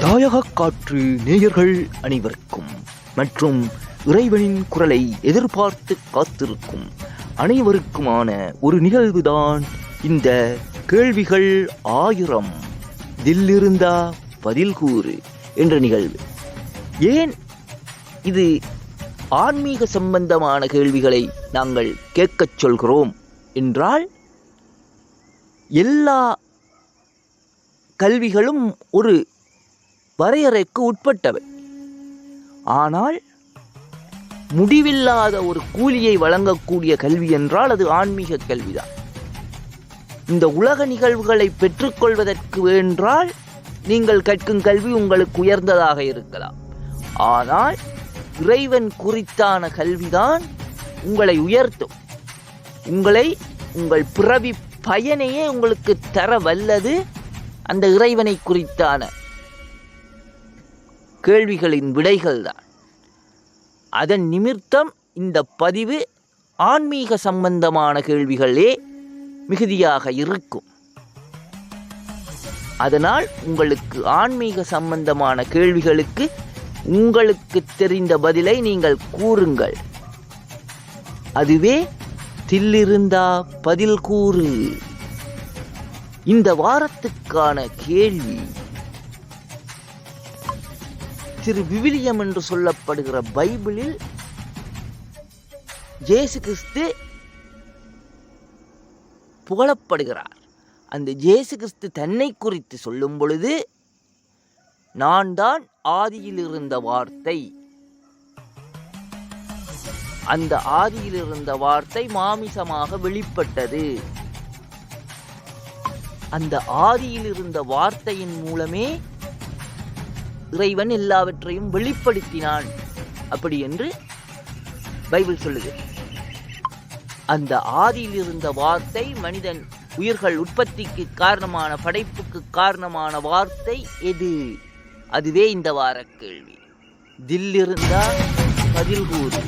தாயக காற்று நேயர்கள் அனைவருக்கும் மற்றும் இறைவனின் குரலை எதிர்பார்த்து காத்திருக்கும் அனைவருக்குமான ஒரு நிகழ்வுதான் இந்த கேள்விகள் ஆயிரம். தில்லிருந்தா பதில் கூறு என்ற நிகழ்வு. ஏன் இது ஆன்மீக சம்பந்தமான கேள்விகளை நாங்கள் கேட்கச் சொல்கிறோம் என்றால் எல்லா கல்விகளும் ஒரு வரையறைக்கு உட்பட்டவை. ஆனால் முடிவில்லாத ஒரு கூலியை வழங்கக்கூடிய கல்வி என்றால் அது ஆன்மீக கல்விதான். இந்த உலக நிகழ்வுகளை பெற்றுக்கொள்வதற்கு என்றால் நீங்கள் கற்கும் கல்வி உங்களுக்கு உயர்ந்ததாக இருக்கலாம். ஆனால் இறைவன் குறித்தான கல்விதான் உங்களை உயர்த்தும். உங்களை உங்கள் பிறவி பயனையே உங்களுக்கு தர வல்லது அந்த இறைவனை குறித்தான கேள்விகளின் விடைகள் தான் அதன் நிமித்தம் இந்த பதிவு ஆன்மீக சம்பந்தமான கேள்விகளே மிகுதியாக இருக்கும். அதனால் உங்களுக்கு ஆன்மீக சம்பந்தமான கேள்விகளுக்கு உங்களுக்கு தெரிந்த பதிலை நீங்கள் கூறுங்கள். அதுவே தில்லிருந்தா பதில் கூறு. இந்த வாரத்துக்கான கேள்வி. திரு விவிலியம் என்று சொல்லப்படுகிற பைபிளில் ஜேசு கிறிஸ்து புகழப்படுகிறார். அந்த ஜேசு கிறிஸ்து தன்னை குறித்து சொல்லும் பொழுது நான் தான் ஆதியில் இருந்த வார்த்தை. அந்த ஆதியில் இருந்த வார்த்தை மாமிசமாக வெளிப்பட்டது. அந்த ஆதியில் இருந்த வார்த்தையின் மூலமே இறைவன் எல்லாவற்றையும் வெளிப்படுத்தினான். அப்படி என்று பைபிள் சொல்லுது. அந்த ஆதியில் இருந்த வார்த்தை மனிதன் உயிர்கள் உற்பத்திக்கு காரணமான படைப்புக்கு காரணமான வார்த்தை எது? அதுவே இந்த வார கேள்வி. தில்லிருந்தா பதில் கூறு.